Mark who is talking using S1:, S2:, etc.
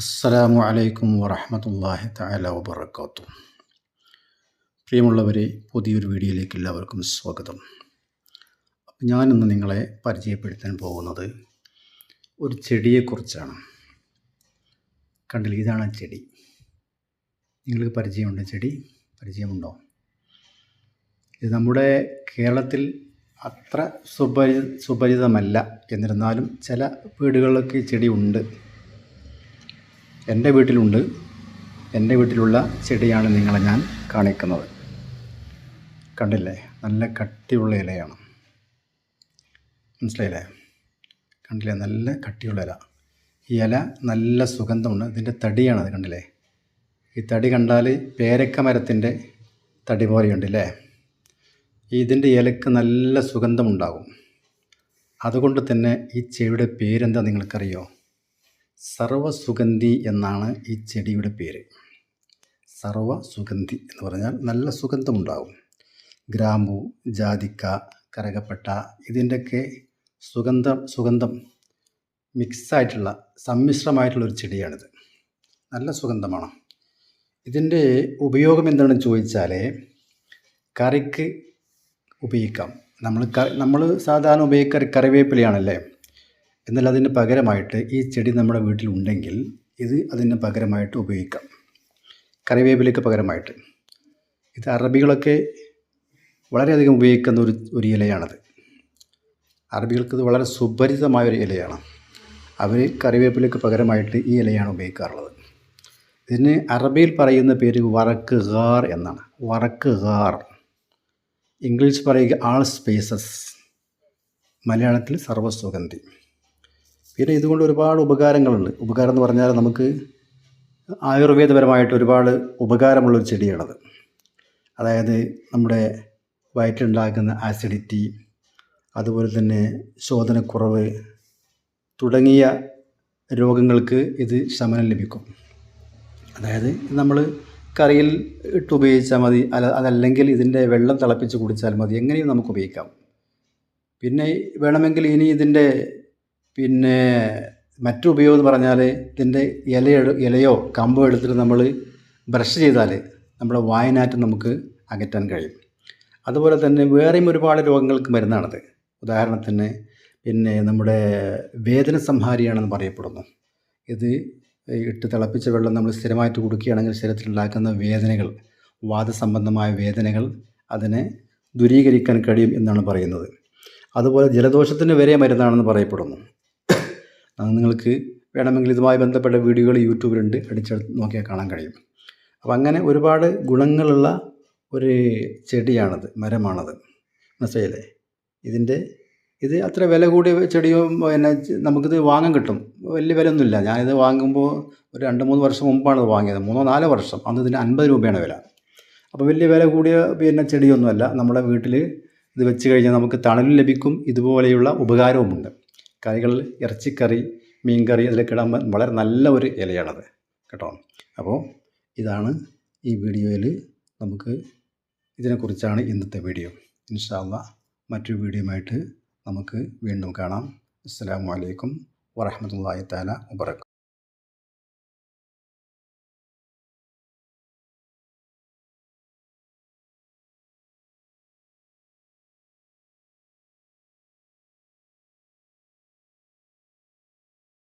S1: അസ്സലാമു അലൈക്കും വറഹമത്തല്ലാഹി തആല വബർക്കാത്തു പ്രിയമുള്ളവരെ പുതിയൊരു വീഡിയോയിലേക്ക് എല്ലാവർക്കും സ്വാഗതം. ഞാനിന്ന് നിങ്ങളെ പരിചയപ്പെടുത്താൻ പോകുന്നത് ഒരു ചെടിയെക്കുറിച്ചാണ്. കണ്ടില്ല? ഇതാണ് ചെടി. നിങ്ങൾക്ക് പരിചയമുണ്ട് ചെടി? പരിചയമുണ്ടോ? ഇത് നമ്മുടെ കേരളത്തിൽ അത്ര സുപരി സുപരിതമല്ല എന്നിരുന്നാലും ചില വീടുകളിലൊക്കെ ചെടി ഉണ്ട്. എന്റെ വീട്ടിലുണ്ട്. എന്റെ വീട്ടിലുള്ള ചെടിയാണ് നിങ്ങളെ ഞാൻ കാണിക്കുന്നത്. കണ്ടില്ലേ? നല്ല കട്ടിയുള്ള ഇലയാണ്. മനസ്സിലായില്ലേ? കണ്ടില്ലേ? നല്ല കട്ടിയുള്ള ഇല. ഈ ഇല നല്ല സുഗന്ധമുണ്ട്. ഇതിന്റെ തടിയാണ് കണ്ടില്ലേ? ഈ തടി കണ്ടാൽ പേരക്ക മരത്തിന്റെ തടി പോലെയുണ്ട് അല്ലേ ഇതിന്റെ ഇലക്ക് നല്ല സുഗന്ധമുണ്ടാകും. അതുകൊണ്ട് തന്നെ ഈ ചെടിയുടെ പേരെന്താ നിങ്ങൾക്കറിയോ? സർവസുഗന്ധി എന്നാണ് ഈ ചെടിയുടെ പേര്. സർവസുഗന്ധി എന്ന് പറഞ്ഞാൽ നല്ല സുഗന്ധമുണ്ടാകും ഗ്രാമ്പു ജാതിക്ക കരകപ്പട്ട ഇതിന്റെയൊക്കെ സുഗന്ധം സുഗന്ധം മിക്സായിട്ടുള്ള സമ്മിശ്രമായിട്ടുള്ള ഒരു ചെടിയാണിത്. നല്ല സുഗന്ധമാണ്. ഇതിന്റെ ഉപയോഗം എന്താണെന്ന് ചോദിച്ചാൽ കറിക്ക് ഉപയോഗിക്കാം. നമ്മൾ നമ്മൾ സാധാരണ ഉപയോഗിക്കറി കറിവേപ്പിലയാണല്ലേ? എന്നാൽ അതിന് പകരമായിട്ട് ഈ ചെടി നമ്മുടെ വീട്ടിലുണ്ടെങ്കിൽ ഇത് അതിന് പകരമായിട്ട് ഉപയോഗിക്കാം. കറിവേപ്പിലയ്ക്ക് പകരമായിട്ട്. ഇത് അറബികളൊക്കെ വളരെയധികം ഉപയോഗിക്കുന്ന ഒരു ഒരു ഇലയാണത്. അറബികൾക്ക് ഇത് വളരെ സുപരിചിതമായ ഒരു ഇലയാണ്. അവർ കറിവേപ്പിലയ്ക്ക് പകരമായിട്ട് ഈ ഇലയാണ് ഉപയോഗിക്കാറുള്ളത്. ഇതിന് അറബിയിൽ പറയുന്ന പേര് വറക്ക് ഗാർ എന്നാണ്. വറക്ക് ഗാർ ഇംഗ്ലീഷ് പറയുക ആൾ സ്പേസസ്. മലയാളത്തിൽ സർവസുഗന്ധി. പിന്നെ ഇതുകൊണ്ട് ഒരുപാട് ഉപകാരങ്ങളുണ്ട്. ഉപകാരം എന്ന് പറഞ്ഞാൽ നമുക്ക് ആയുർവേദപരമായിട്ട് ഒരുപാട് ഉപകാരമുള്ളൊരു ചെടിയാണത്. അതായത് നമ്മുടെ വയറ്റിലുണ്ടാക്കുന്ന ആസിഡിറ്റി അതുപോലെ തന്നെ ശോധനക്കുറവ് തുടങ്ങിയ രോഗങ്ങൾക്ക് ഇത് ശമനം ലഭിക്കും. അതായത് നമ്മൾ കറിയിൽ ഇട്ട് ഉപയോഗിച്ചാൽ മതി അല്ല അതല്ലെങ്കിൽ ഇതിന്റെ വെള്ളം തിളപ്പിച്ച് കുടിച്ചാൽ മതി എങ്ങനെയും നമുക്ക് ഉപയോഗിക്കാം. പിന്നെ വേണമെങ്കിൽ ഇനി ഇതിന്റെ പിന്നെ മറ്റു ഉപയോഗം എന്ന് പറഞ്ഞാൽ ഇതിന്റെ ഇല ഇലയോ കമ്പോ എടുത്തിട്ട് നമ്മൾ ബ്രഷ് ചെയ്താൽ നമ്മുടെ വായനാറ്റം നമുക്ക് അകറ്റാൻ കഴിയും. അതുപോലെ തന്നെ വേറെയും ഒരുപാട് രോഗങ്ങൾക്ക് മരുന്നാണത്. ഉദാഹരണത്തിന് പിന്നെ നമ്മുടെ വേദന സംഹാരിയാണെന്ന് പറയപ്പെടുന്നു. ഇത് ഇട്ട് തിളപ്പിച്ച വെള്ളം നമ്മൾ സ്ഥിരമായിട്ട് കുടിക്കുകയാണെങ്കിൽ ശരീരത്തിലുണ്ടാക്കുന്ന വേദനകൾ വാദസംബന്ധമായ വേദനകൾ അതിനെ ദൂരീകരിക്കാൻ കഴിയും എന്നാണ് പറയുന്നത്. അതുപോലെ ജലദോഷത്തിന് വരെ മരുന്നാണെന്ന് പറയപ്പെടുന്നു. നിങ്ങൾക്ക് വേണമെങ്കിൽ ഇതുമായി ബന്ധപ്പെട്ട വീഡിയോകൾ യൂട്യൂബിലുണ്ട്. അടിച്ചെടുത്ത് നോക്കിയാൽ കാണാൻ കഴിയും. അപ്പോൾ അങ്ങനെ ഒരുപാട് ഗുണങ്ങളുള്ള ഒരു ചെടിയാണത് മരമാണത്. മനസ്സിലായില്ലേ? ഇതിന്റെ ഇത് അത്ര വില കൂടിയ ചെടിയോ പിന്നെ നമുക്കിത് വാങ്ങാൻ കിട്ടും. വലിയ വിലയൊന്നുമില്ല. ഞാനിത് വാങ്ങുമ്പോൾ ഒരു രണ്ട് മൂന്ന് വർഷം മുമ്പാണ് വാങ്ങിയത്. മൂന്നോ നാലോ വർഷം. അന്ന് ഇതിന് അൻപത് രൂപയാണ് വില. അപ്പോൾ വലിയ വില കൂടിയ പിന്നെ ചെടിയൊന്നുമല്ല. നമ്മുടെ വീട്ടിൽ ഇത് വെച്ച് കഴിഞ്ഞാൽ നമുക്ക് തണലും ലഭിക്കും. ഇതുപോലെയുള്ള ഉപകാരവുമുണ്ട്. കറികൾ ഇറച്ചിക്കറി മീൻകറി അതിലൊക്കെ ഇടാൻ വളരെ നല്ല ഒരു ഇലയാണത്. കേട്ടോ? അപ്പോൾ ഇതാണ് ഈ വീഡിയോയിൽ നമുക്ക് ഇതിനെക്കുറിച്ചാണ് ഇന്നത്തെ വീഡിയോ. ഇൻഷാല്ല മറ്റൊരു വീഡിയോയുമായിട്ട് നമുക്ക് വീണ്ടും കാണാം. അസ്സാം വലൈക്കും വറഹമത്തല്ലാഹി താല വബർക്കാത്തു